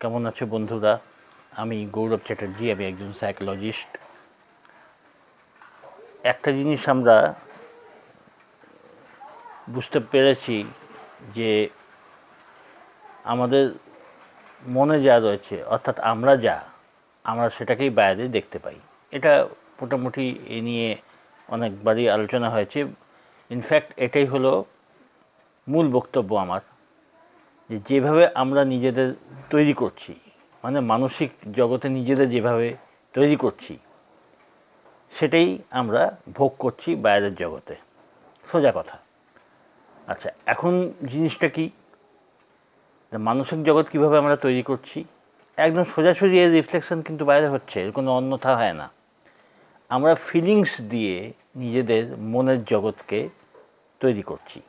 কেমন আছো বন্ধুরা? আমি গৌরব চ্যাটার্জি, আমি একজন সাইকোলজিস্ট একটা জিনিস আমরা বুঝতে পেরেছি যে আমাদের মনে যা রয়েছে, অর্থাৎ আমরা যা, আমরা সেটাকেই বাইরে দেখতে পাই। এটা মোটামুটি এ নিয়ে অনেকবারই আলোচনা হয়েছে। ইনফ্যাক্ট এটাই হলো মূল বক্তব্য আমার। যে যেভাবে আমরা নিজেদের তৈরি করছি মানে মানসিক জগতে নিজেদের যেভাবে তৈরি করছি, সেটাই আমরা ভোগ করছি বাইরের জগতে। সোজা কথা। আচ্ছা এখন জিনিসটা কি? মানসিক জগৎ কীভাবে আমরা তৈরি করছি? একদম সোজাসুজি এর রিফ্লেকশন কিন্তু বাইরে হচ্ছে, এর কোনো অন্যথা হয় না। আমরা ফিলিংস দিয়ে নিজেদের মনের জগৎকে তৈরি করছি।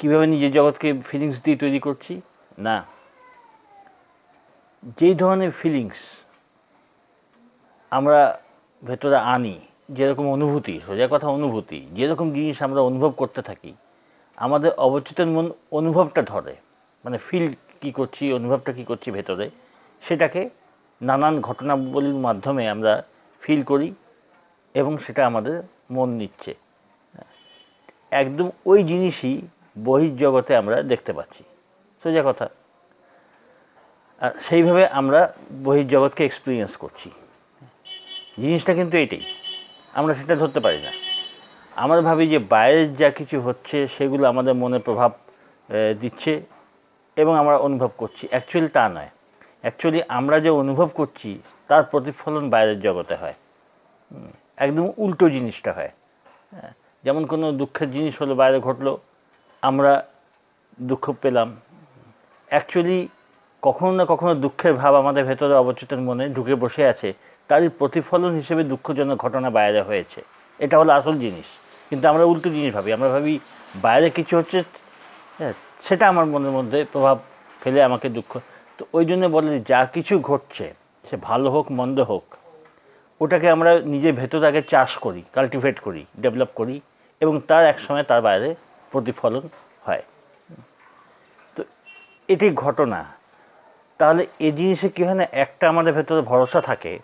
কীভাবে নিজের জগৎকে ফিলিংস দিয়ে তৈরি করছি? না। যেই ধরনের ফিলিংস আমরা ভেতরে আনি যেরকম অনুভূতি সোজা কথা অনুভূতি যেরকম জিনিস আমরা অনুভব করতে থাকি আমাদের অবচেতন মন অনুভবটা ধরে। মানে ফিল কি করছি অনুভবটা কি করছি ভেতরে সেটাকে নানান ঘটনাবলীর মাধ্যমে আমরা ফিল করি এবং সেটা আমাদের মন নিচ্ছে। একদম ওই জিনিসই বহির্জগতে আমরা দেখতে পাচ্ছি। সোজা কথা। আর সেইভাবে আমরা বহির্জগৎকে এক্সপিরিয়েন্স করছি। জিনিসটা কিন্তু এটাই। আমরা সেটা ধরতে পারি না। আমরা ভাবি যে বাইরের যা কিছু হচ্ছে সেগুলো আমাদের মনে প্রভাব দিচ্ছে এবং আমরা অনুভব করছি। অ্যাকচুয়ালি তা নয়। অ্যাকচুয়ালি আমরা যে অনুভব করছি তার প্রতিফলন বাইরের জগতে হয়। একদম উল্টো জিনিসটা হয়। হ্যাঁ, যেমন কোনো দুঃখের জিনিস হলো বাইরে ঘটলো আমরা দুঃখ পেলাম। অ্যাকচুয়ালি কখনো না কখনো দুঃখের ভাব আমাদের ভেতরে অবচেতন মনে ঢুকে বসে আছে। তারই প্রতিফলন হিসেবে দুঃখজনক ঘটনা বাইরে হয়েছে। এটা হলো আসল জিনিস। কিন্তু আমরা উল্টো জিনিস ভাবি। আমরা ভাবি বাইরে কিছু হচ্ছে হ্যাঁ, সেটা আমার মনের মধ্যে প্রভাব ফেলে আমাকে দুঃখ। তো ওই জন্য বলে যা কিছু ঘটছে সে ভালো হোক মন্দ হোক ওটাকে আমরা নিজের ভেতর আগে চাষ করি কাল্টিভেট করি ডেভেলপ করি এবং তার এক সময় তার বাইরে প্রতিফলন হয়। তো এটি ঘটনা। তাহলে এই জিনিসে কী হয় না, একটা আমাদের ভেতরে ভরসা থাকে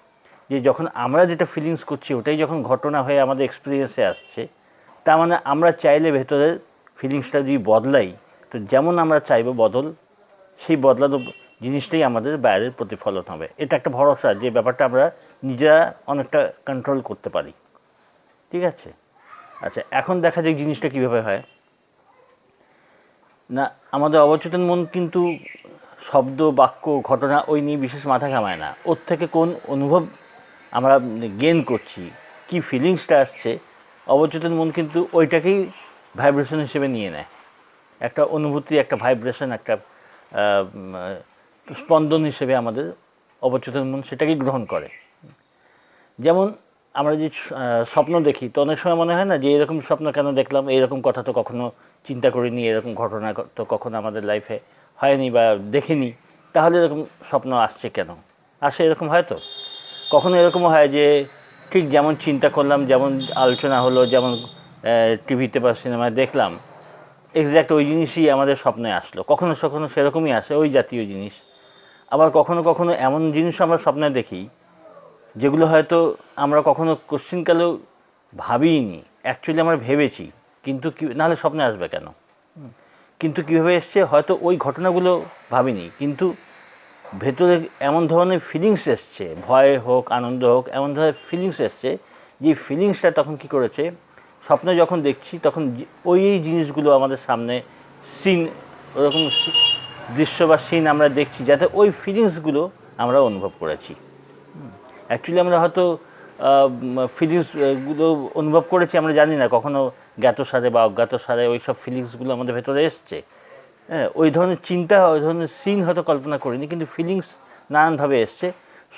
যে যখন আমরা যেটা ফিলিংস করছি, ওটাই যখন ঘটনা হয়ে আমাদের এক্সপিরিয়েন্সে আসছে, তার মানে আমরা চাইলে ভেতরের ফিলিংসটা যদি বদলাই, তো যেমন আমরা চাইব বদল, সেই বদলানো জিনিসটাই আমাদের বাইরের প্রতিফলন হবে। এটা একটা ভরসা যে ব্যাপারটা আমরা নিজেরা অনেকটা কন্ট্রোল করতে পারি। ঠিক আছে? আচ্ছা এখন দেখা যাক জিনিসটা কীভাবে হয়। না, আমাদের অবচেতন মন কিন্তু শব্দ, বাক্য, ঘটনা ওই নিয়ে বিশেষ মাথা ঘামায় না। ওর থেকে কোন অনুভব আমরা গেন করছি, কি ফিলিংসটা আসছে, অবচেতন মন কিন্তু ওইটাকেই ভাইব্রেশন হিসেবে নিয়ে নেয়। একটা অনুভূতি, একটা ভাইব্রেশন একটা স্পন্দন হিসেবে আমাদের অবচেতন মন সেটাকেই গ্রহণ করে। যেমন আমরা যে আহ, স্বপ্ন দেখি তো অনেক সময় মনে হয় না যে এরকম স্বপ্ন কেন দেখলাম এরকম কথা তো কখনো চিন্তা করিনি এরকম ঘটনা তো কখনো আমাদের লাইফে হয়নি বা দেখিনি তাহলে এরকম স্বপ্ন আসছে কেন? আসে এরকম হয় তো কখনো এরকমও হয় যে ঠিক যেমন চিন্তা করলাম যেমন আলোচনা হলো যেমন টিভিতে বা সিনেমায় দেখলাম এক্স্যাক্ট ওই জিনিসই আমাদের স্বপ্নে আসলো। কখনো কখনো সেরকমই আসে ওই জাতীয় জিনিস। আবার কখনো কখনো এমন জিনিস আমরা স্বপ্নে দেখি যেগুলো হয়তো আমরা কখনো কোশ্চিনকালেও ভাবিনি অ্যাকচুয়ালি আমরা ভেবেছি কিন্তু কি নাহলে স্বপ্নে আসবে কেন? কিন্তু কীভাবে এসছে হয়তো ওই ঘটনাগুলো ভাবিনি কিন্তু ভেতরে এমন ধরনের ফিলিংস এসছে ভয় হোক আনন্দ হোক এমন ধরনের ফিলিংস এসছে যে ফিলিংসটা তখন কি করেছে? স্বপ্নে যখন দেখছি তখন ওই এই জিনিসগুলো আমাদের সামনে সিন ওরকম দৃশ্য বা সিন আমরা দেখছি যাতে ওই ফিলিংসগুলো আমরা অনুভব করেছি। অ্যাকচুয়ালি আমরা হয়তো ফিলিংসগুলো অনুভব করেছি, আমরা জানি না কখনও জ্ঞাত সারে বা অজ্ঞাত সারে ওই সব ফিলিংসগুলো আমাদের ভেতরে এসছে। হ্যাঁ ওই ধরনের চিন্তা, ওই ধরনের সিন হয়তো কল্পনা করিনি, কিন্তু ফিলিংস নানানভাবে এসছে।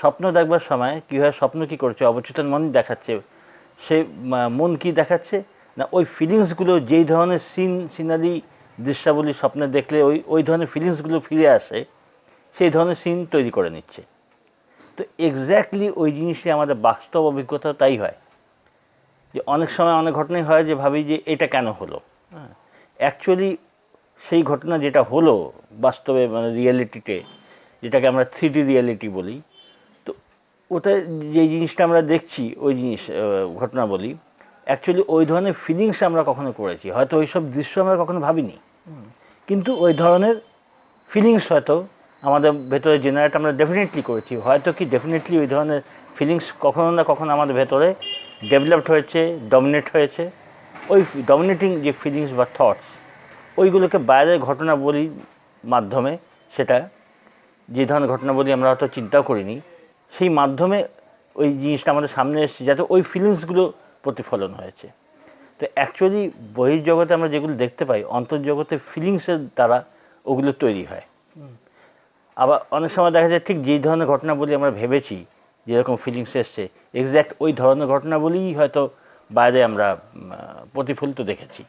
স্বপ্ন দেখবার সময় কী হয়, স্বপ্ন কী করছে, অবচেতন মন দেখাচ্ছে, সে মন কি দেখাচ্ছে, না ওই ফিলিংসগুলো যেই ধরনের সিন সিনারি দৃশ্যাবলী, স্বপ্নে দেখলে ওই ওই ধরনের ফিলিংসগুলো ফিরে আসে, সেই ধরনের সিন তৈরি করে নিচ্ছে। তো এক্স্যাক্টলি ওই জিনিসটি আমাদের বাস্তব অভিজ্ঞতা তাই হয়। যে অনেক সময় অনেক ঘটনাই হয় যে ভাবি যে এটা কেন হলো? হ্যাঁ। অ্যাকচুয়ালি সেই ঘটনা যেটা হলো বাস্তবে মানে রিয়েলিটিতে যেটাকে আমরা থ্রি ডি রিয়েলিটি বলি, তো ওটা যে জিনিসটা আমরা দেখছি, ওই জিনিস ঘটনা বলি অ্যাকচুয়ালি ওই ধরনের ফিলিংস আমরা কখনো করেছি। হয়তো ওই সব দৃশ্য আমরা কখনো ভাবিনি। কিন্তু ওই ধরনের ফিলিংস হয়তো আমাদের ভেতরে জেনারেট আমরা ডেফিনেটলি করেছি। হয়তো কি ডেফিনেটলি ওই ধরনের ফিলিংস কখনো না কখনো আমাদের ভেতরে ডেভেলপড হয়েছে ডমিনেট হয়েছে। ওই ডমিনেটিং যে ফিলিংস বা থটস ওইগুলোকে বাইরের ঘটনা বলি মাধ্যমে সেটা, যে ধরনের ঘটনা বলি আমরা হয়তো চিন্তাও করিনি, সেই মাধ্যমে ওই জিনিসটা আমাদের সামনে এসেছে যাতে ওই ফিলিংসগুলো প্রতিফলন হয়েছে। তো অ্যাকচুয়ালি বহির্জগতে আমরা যেগুলো দেখতে পাই, অন্তর্জগতে ফিলিংসের দ্বারা ওগুলো তৈরি হয়। আবার অনেক সময় দেখা যায় ঠিক যেই ধরনের ঘটনা বলি আমরা ভেবেছি, যেরকম ফিলিংস এসছে এক্স্যাক্ট ওই ধরনের ঘটনা বলেই হয়তো বাইরে আমরা প্রতিফলিত দেখেছি।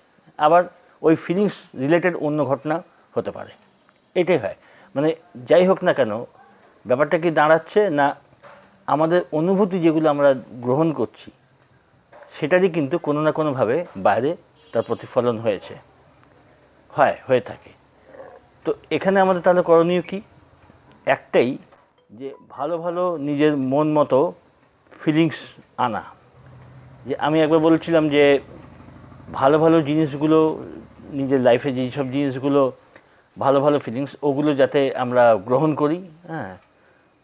আবার ওই ফিলিংস রিলেটেড অন্য ঘটনা হতে পারে। এটাই হয়। মানে যাই হোক না কেন, ব্যাপারটা কি দাঁড়াচ্ছে না আমাদের অনুভূতি যেগুলো আমরা গ্রহণ করছি, সেটারই কিন্তু কোনো না কোনোভাবে বাইরে তার প্রতিফলন হয়েছে। হয়, হয়ে থাকে। তো এখানে আমাদের তাহলে করণীয় কি? একটাই যে ভালো ভালো নিজের মন মতো ফিলিংস আনা। যে আমি একবার বলছিলাম যে ভালো ভালো জিনিসগুলো, নিজের লাইফে যেসব জিনিসগুলো ভালো ভালো ফিলিংস ওগুলো যাতে আমরা গ্রহণ করি হ্যাঁ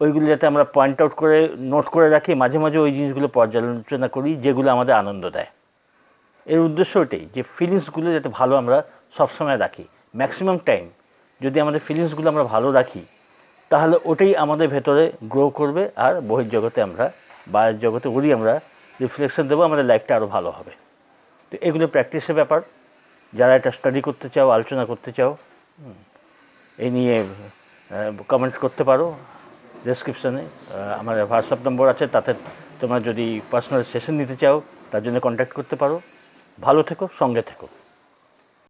ওইগুলো যাতে আমরা পয়েন্ট আউট করে নোট করে রাখি, মাঝে মাঝে ওই জিনিসগুলো পর্যালোচনা করি, যেগুলো আমাদের আনন্দ দেয়। এর উদ্দেশ্য ওটাই যে ফিলিংসগুলো যাতে ভালো আমরা সবসময় রাখি। ম্যাক্সিমাম টাইম যদি আমাদের ফিলিংসগুলো আমরা ভালো রাখি তাহলে ওটাই আমাদের ভেতরে গ্রো করবে আর বহির্জগতে আমরা বাইরের জগতে ওরই আমরা রিফ্লেকশন দেবো, আমাদের লাইফটা আরও ভালো হবে। তো এগুলো প্র্যাকটিসের ব্যাপার। যারা এটা স্টাডি করতে চাও, আলোচনা করতে চাও এই নিয়ে কমেন্টস করতে পারো ডেসক্রিপশনে আমার হোয়াটসঅ্যাপ নম্বর আছে, তাতে তোমরা যদি পার্সোনাল সেশন নিতে চাও, তার জন্য কন্ট্যাক্ট করতে পারো। ভালো থেকো, সঙ্গে থেকো।